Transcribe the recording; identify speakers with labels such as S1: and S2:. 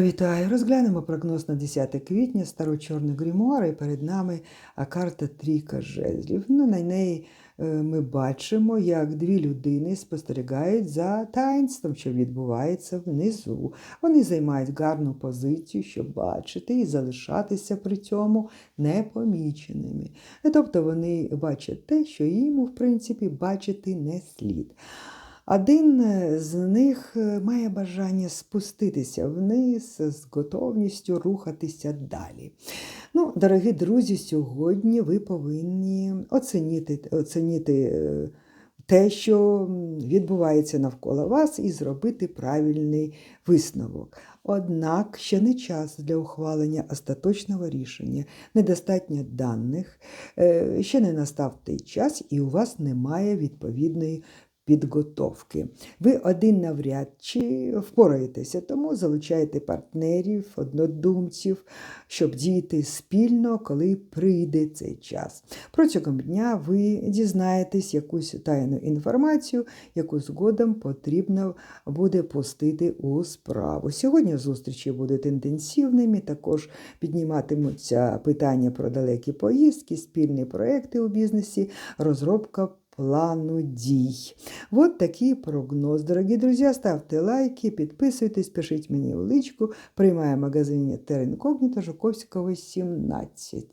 S1: Вітаю! Розглянемо прогноз на 10 квітня старо-чорний грімуар, і перед нами карта Трійка жезлів. Ну, на неї е, ми бачимо, як дві людини спостерігають за таїнством, що відбувається внизу. Вони займають гарну позицію, щоб бачити і залишатися при цьому непоміченими. Тобто вони бачать те, що їм, в принципі, бачити не слід. Один е, з них е, має бажання спуститися вниз з готовністю рухатися далі. Ну, дорогі друзі, сьогодні ви повинні оцінити, оцінити е, те, що відбувається навколо вас, і зробити правильний висновок. Однак ще не час для ухвалення остаточного рішення, недостатньо даних, ще не настав той час, і у вас немає відповідної підготовки. Ви один навряд чи впораєтеся, тому залучайте партнерів, однодумців, щоб діяти спільно, коли прийде цей час. Протягом дня ви дізнаєтесь якусь тайну інформацію, яку згодом потрібно буде пустити у справу. Сьогодні зустрічі будуть інтенсивними, також підніматимуться питання про далекі поїздки, спільні проекти у бізнесі, розробка плану дій. Вот такий прогноз. Дорогі друзі, ставте лайки, підписуйтесь, пишіть мені у личку. Приймає магазині Теренкогніто Жуковського, 17.